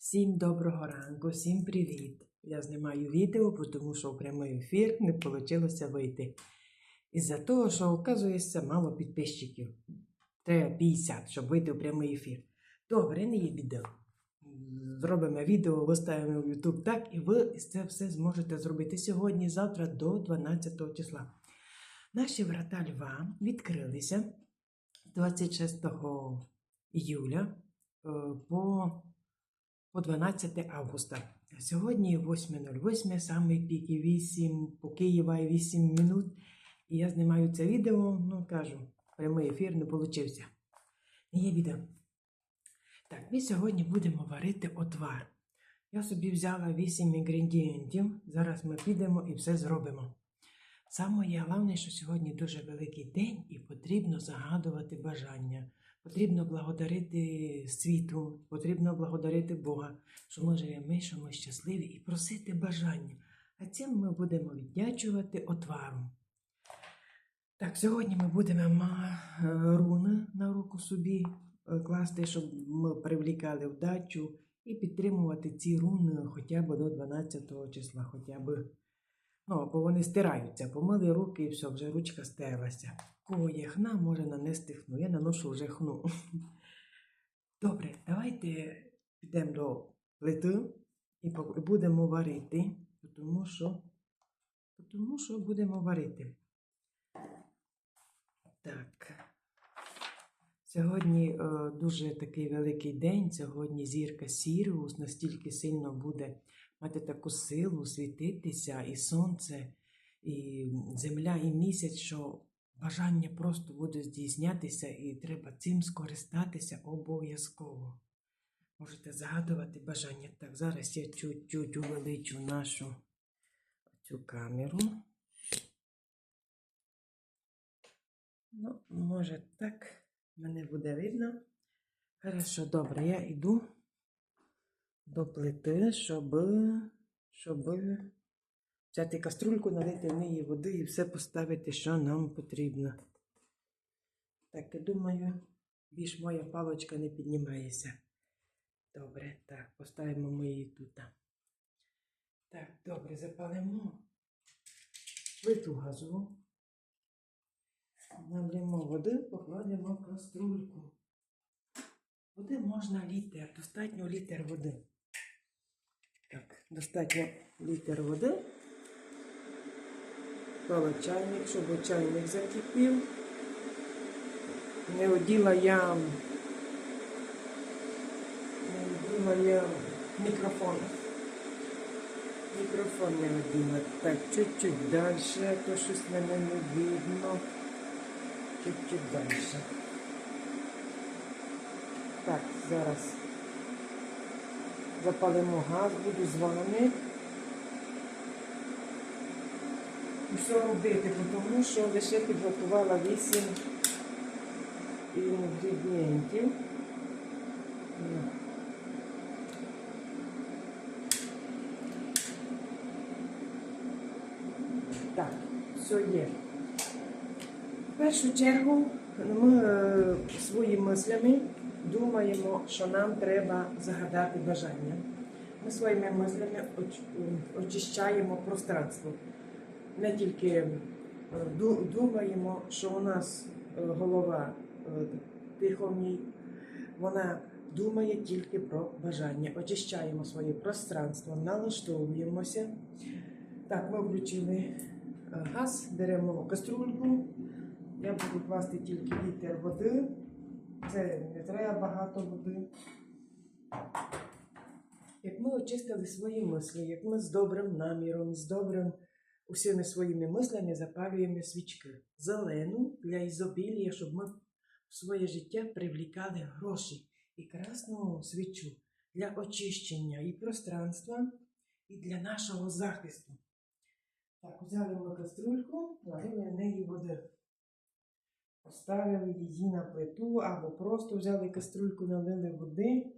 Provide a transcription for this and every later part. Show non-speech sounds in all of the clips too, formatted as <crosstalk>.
Всім доброго ранку, всім привіт! Я знімаю відео, тому що в прямий ефір не вийшло вийти. Із-за того, що, оказується, мало підписчиків. Треба 50, щоб вийти в прямий ефір. Добре, не є відео. Зробимо відео, виставимо в YouTube так, і ви це все зможете зробити сьогодні, завтра до 12 числа. Наші врата Льва відкрилися 26 іюля е, по по 12 августа. Сьогодні 8.08, саме пік і 8 по Києва і 8 минут. І я знімаю це відео, ну кажу, прямий ефір не получився. Не є відео. Так, ми сьогодні будемо варити отвар. Я собі взяла 8 інгредієнтів. Зараз ми підемо і все зробимо. Саме головне, що сьогодні дуже великий день і потрібно загадувати бажання. Потрібно благодарити світу, потрібно благодарити Бога, що ми живемо, що ми щасливі, і просити бажання. А цим ми будемо віддячувати отваром. Так, сьогодні ми будемо руни на руку собі е, класти, щоб ми привлікали вдачу і підтримувати ці руни хоча б до 12 числа, хоча б. Ну, бо вони стираються, помили руки і все, вже ручка стерлася. Є хна, може нанести хну. Я наношу вже хну. <laughs> Добре, давайте підемо до плити і будемо варити, тому що, тому що будемо варити. Так. Сьогодні е, дуже такий великий день. Сьогодні зірка Сіріус настільки сильно буде мати таку силу світитися, і сонце, і земля, і місяць, що бажання просто буде здійснятися, і треба цим скористатися обов'язково. Можете загадувати бажання. Так, зараз я чуть-чуть увеличу нашу цю камеру. Ну, може так, мене буде видно. Хорошо, добре, я йду до плити, щоб, щоб взяти каструльку, налити в неї води і все поставити, що нам потрібно. Так, я думаю, більш моя палочка не піднімається. Добре, так, поставимо ми її тут. Так, добре, запалимо плиту газову. Наб'ємо води, покладемо каструльку. Води можна літр, достатньо літр води. Так, достатньо літр води. Клала чайник, щоб чайник закипів. Не оділа я, не оділа я мікрофон. Мікрофон не оділа. Так, чуть-чуть далі, то щось мене не видно. Чуть-чуть далі. Так, зараз запалимо газ, буду з вами. І все робити, тому що лише підготувала 8 інгредієнтів. Так, все є. В першу чергу ми е, своїми мислями думаємо, що нам треба загадати бажання. Ми своїми мислями очищаємо пространство. Не тільки е, думаємо, що у нас е, голова е, тихо в ній, вона думає тільки про бажання. Очищаємо своє пространство, налаштовуємося. Так, ми включили газ, беремо каструльку. Я буду класти тільки літр води. Це не треба багато води. Як ми очистили свої мислі, як ми з добрим наміром, з добрим усіми своїми мислями запалюємо свічки. Зелену для ізобілія, щоб ми в своє життя привлікали гроші і красну свічу для очищення і пространства, і для нашого захисту. Так, взяли ми каструльку, налили в неї води. Поставили її на плиту або просто взяли каструльку, налили води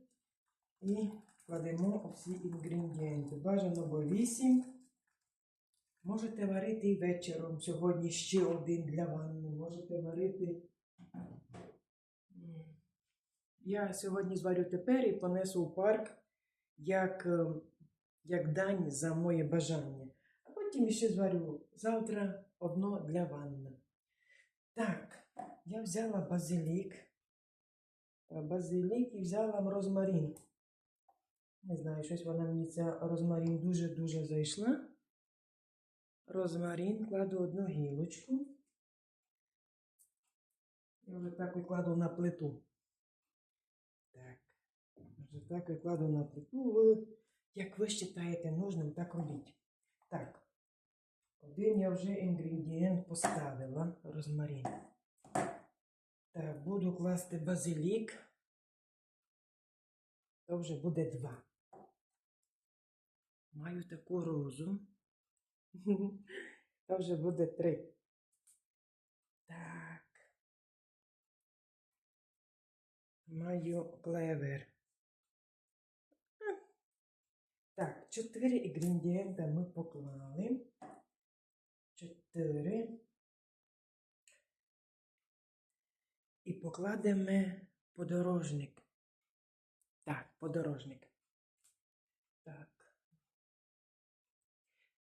і кладемо всі інгредієнти. Бажано бо 8. Можете варити і вечором. Сьогодні ще один для ванни. Можете варити. Я сьогодні зварю тепер і понесу в парк як, е, як дань за моє бажання. А потім ще зварю завтра одно для ванни. Так, я взяла базилік. Е, Базилік і взяла розмарин. Не знаю, щось вона мені ця розмарин дуже-дуже зайшла. Розмарин кладу одну гілочку. І вже так викладу на плиту. Так. Вже так викладу на плиту. Як ви вважаєте нужним, так робіть. Так. Один я вже інгредієнт поставила розмарин. Так, буду класти базилік. То вже буде два. Маю таку розу. <laughs> То вже буде три. Так. Маю клевер. Так, чотири інгредієнта ми поклали. Чотири. І покладемо подорожник. Так, подорожник. Так.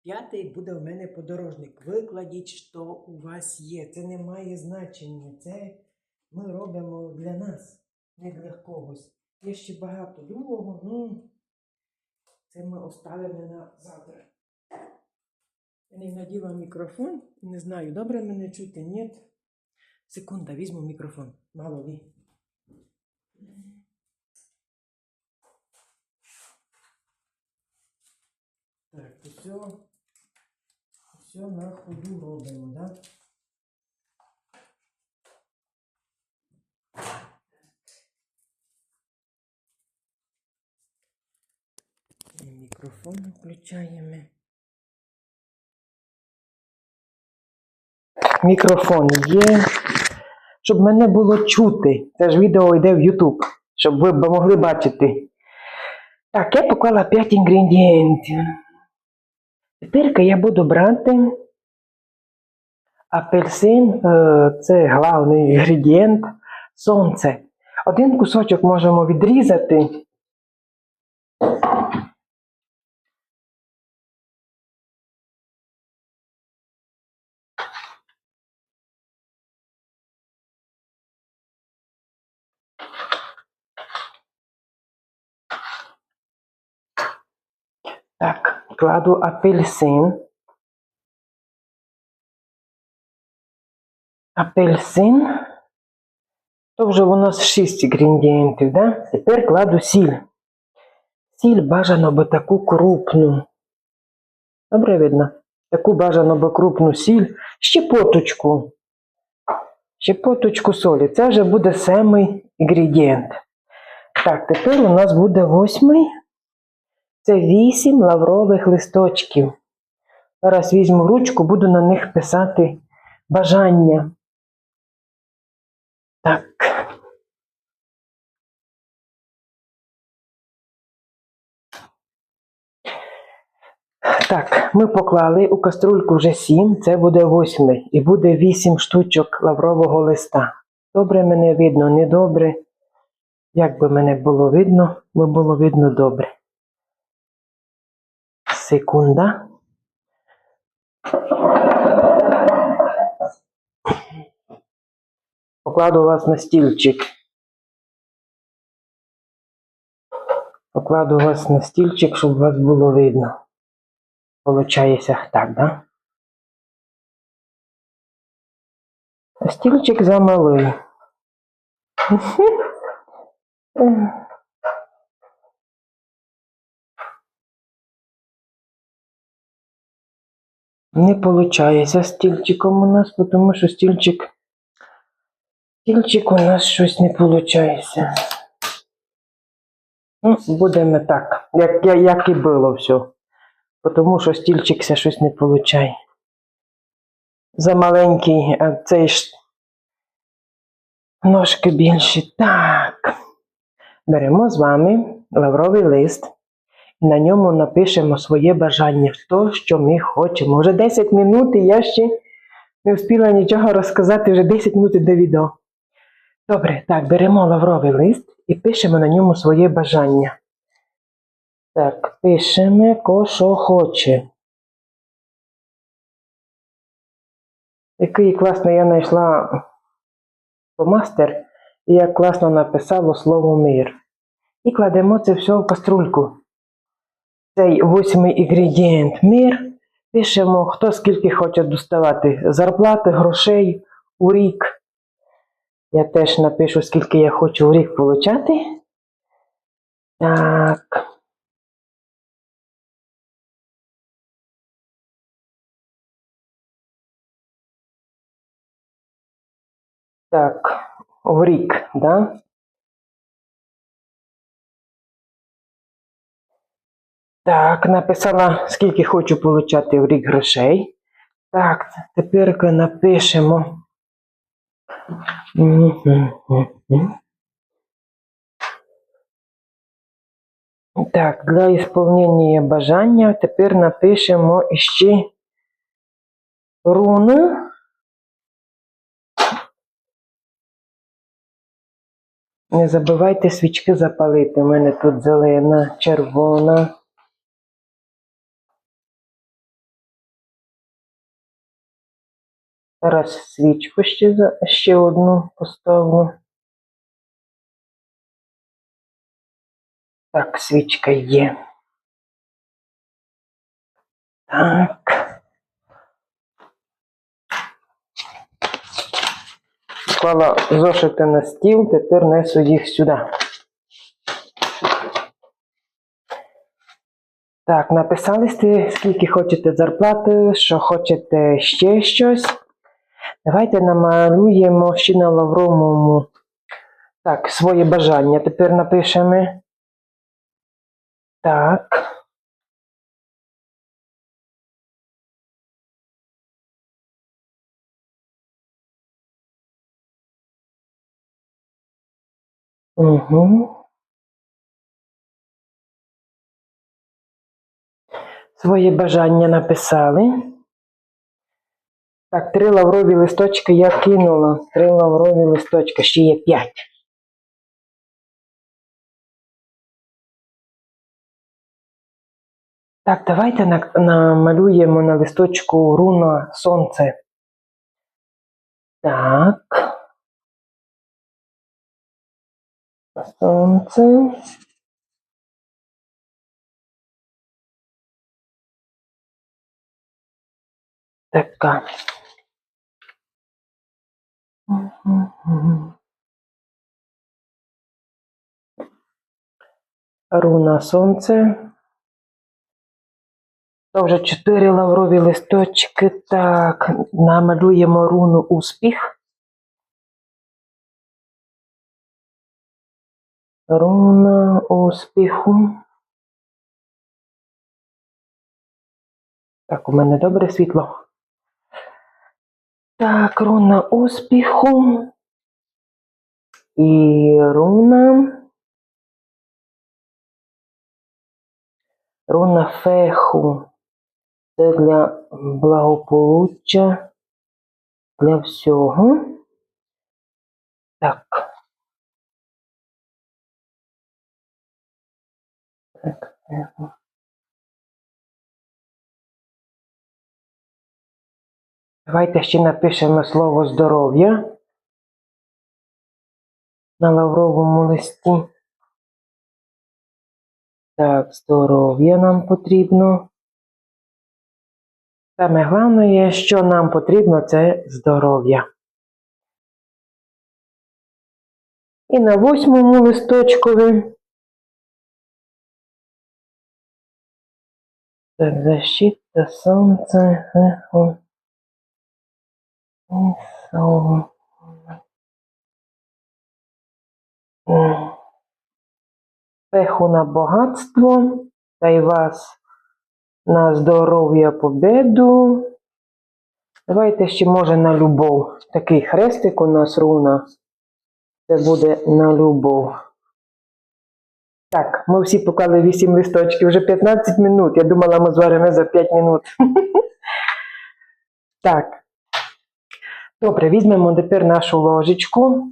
П'ятий буде у мене подорожник. Викладіть, що у вас є. Це не має значення. Це ми робимо для нас, не для когось. Є ще багато другого. Ну, це ми оставимо на завтра. Я не наділа мікрофон. Не знаю, добре мене чути, ні. Секунда, візьму мікрофон. Мало ли. Так, все, все на ходу робимо, да? І мікрофон включаємо. Мікрофон є, щоб мене було чути. Це ж відео йде в YouTube, щоб ви могли бачити. Так, я поклала 5 інгредієнтів. Тепер я буду брати апельсин, е, це головний інгредієнт, сонце. Один кусочок можемо відрізати. Так, кладу апельсин. Апельсин. То вже у нас 6 інгредієнтів, да? Тепер кладу сіль. Сіль бажано би таку крупну. Добре видно? Таку бажано би крупну сіль. Щепоточку. Щепоточку солі. Це вже буде самий інгредієнт. Так, тепер у нас буде восьмий. Це вісім лаврових листочків. Зараз візьму ручку, буду на них писати бажання. Так. Так, ми поклали у каструльку вже сім, це буде восьмий. І буде вісім штучок лаврового листа. Добре мене видно, не добре. Як би мене було видно, би було видно добре. Секунда. Покладу вас на стільчик. Покладу вас на стільчик, щоб вас було видно. Получається так, да? Стільчик замалий. Не получається стільчиком у нас, тому що стільчик. Стільчик у нас щось не получається. Ну, будемо так, як, як, і було все. Тому що стільчикся щось не получає. За маленький, а цей ж ножки більші. Так. Беремо з вами лавровий лист. На ньому напишемо своє бажання, то, що ми хочемо. Вже 10 минут і я ще не встигла нічого розказати, вже 10 минут до відео. Добре, так, беремо лавровий лист і пишемо на ньому своє бажання. Так, пишемо, ко що хоче. Який класно я знайшла мастер, і як класно написало слово мир. І кладемо це все в каструльку. Цей восьмий інгредієнт мир. Пишемо, хто скільки хоче доставати зарплати, грошей у рік. Я теж напишу, скільки я хочу у рік получати. Так. Так, в рік, да? Так, написала, скільки хочу получати в рік грошей. Так, тепер напишемо. Так, для ісполнення бажання тепер напишемо іще руну. Не забувайте свічки запалити. У мене тут зелена, червона. Зараз свічку ще, ще одну поставлю. Так, свічка є. Так. Клала зошити на стіл, тепер несу їх сюди. Так, написали скільки хочете зарплати, що хочете ще щось. Давайте намалюємо ще на лавровому. Так, своє бажання тепер напишемо. Так. Угу. Своє бажання написали. Так, три лаврові листочки я кинула. Три лаврові листочки, ще є п'ять. Так, давайте намалюємо на листочку руна сонце. Так. Сонце. Така. Руна сонце. То вже чотири лаврові листочки. Так, намалюємо руну успіх. Руна успіху. Так, у мене добре світло. Так, руна успіху. І руна. Руна феху. Це для благополуччя, для всього. Так. Так. Давайте ще напишемо слово здоров'я на лавровому листі. Так, здоров'я нам потрібно. Саме головне, що нам потрібно, це здоров'я. І на восьмому листочкові. Так, защита, сонце, ехо. І сон. Пеху на багатство, та й вас на здоров'я победу. Давайте ще може на любов. Такий хрестик у нас руна. Це буде на любов. Так, ми всі поклали 8 листочків, вже 15 минут. Я думала, ми зваримо за 5 минут. <laughs> Так. Добре, візьмемо тепер нашу ложечку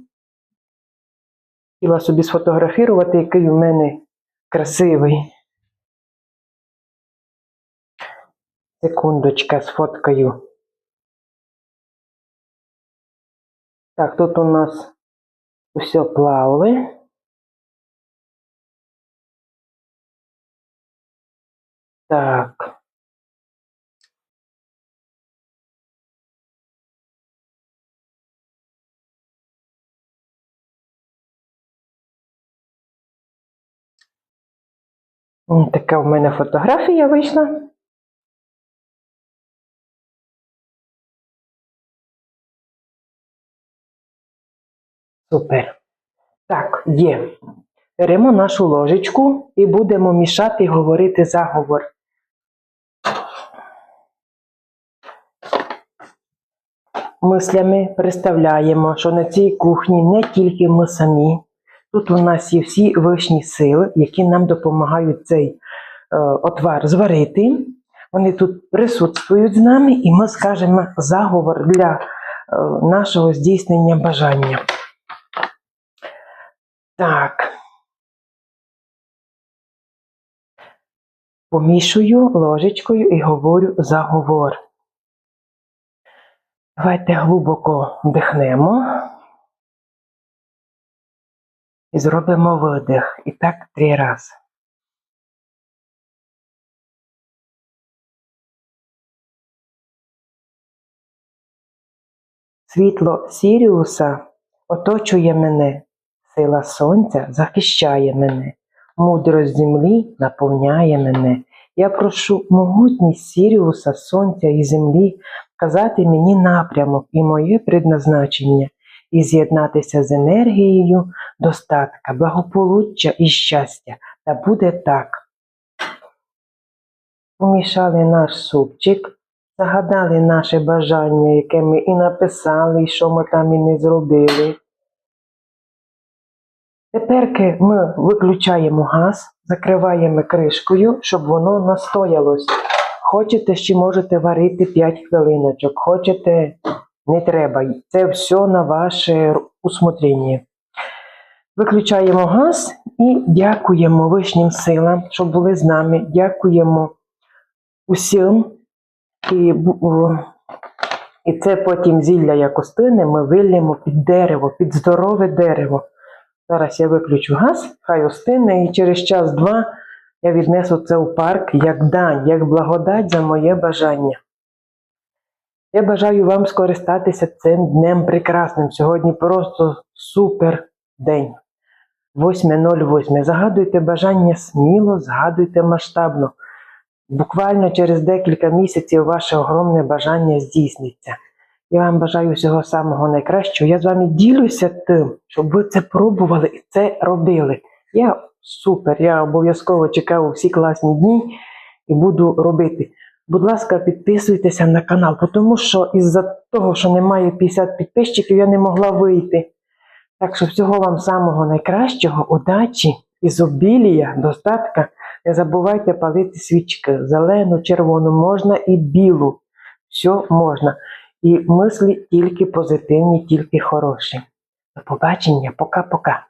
хотіла собі сфотографірувати, який у мене красивий. Секундочка сфоткаю. Так, тут у нас все плавали. Так. Така в мене фотографія вийшла. Супер. Так, є. Беремо нашу ложечку і будемо мішати говорити заговор. Мислями представляємо, що на цій кухні не тільки ми самі. Тут у нас є всі вищі сили, які нам допомагають цей е, отвар зварити. Вони тут присутствують з нами, і ми скажемо заговор для е, нашого здійснення бажання. Так. Помішую ложечкою і говорю заговор. Давайте глибоко вдихнемо. І зробимо видих. І так три рази. Світло Сіріуса оточує мене, сила сонця захищає мене, мудрость землі наповняє мене. Я прошу могутність Сіріуса, сонця і землі вказати мені напрямок і моє предназначення, і з'єднатися з енергією достатка, благополуччя і щастя. Та буде так. Помішали наш супчик, загадали наше бажання, яке ми і написали, і що ми там і не зробили. Тепер ми виключаємо газ, закриваємо кришкою, щоб воно настоялось. Хочете, ще можете варити 5 хвилиночок, хочете, не треба. Це все на ваше усмотрення. Виключаємо газ і дякуємо вишнім силам, що були з нами. Дякуємо усім. І, і це потім зілля як остине, ми вилємо під дерево, під здорове дерево. Зараз я виключу газ, хай остине, і через час-два я віднесу це у парк як дань, як благодать за моє бажання. Я бажаю вам скористатися цим днем прекрасним. Сьогодні просто супер день. 8.08. Загадуйте бажання сміло, згадуйте масштабно. Буквально через декілька місяців ваше огромне бажання здійсниться. Я вам бажаю всього самого найкращого. Я з вами ділюся тим, щоб ви це пробували і це робили. Я супер, я обов'язково чекаю всі класні дні і буду робити. Будь ласка, підписуйтеся на канал, тому що із-за того, що немає 50 підписчиків, я не могла вийти. Так що всього вам самого найкращого, удачі, ізобілія, достатка. Не забувайте палити свічки. Зелену, червону, можна і білу. Все можна. І мислі тільки позитивні, тільки хороші. До побачення, пока-пока.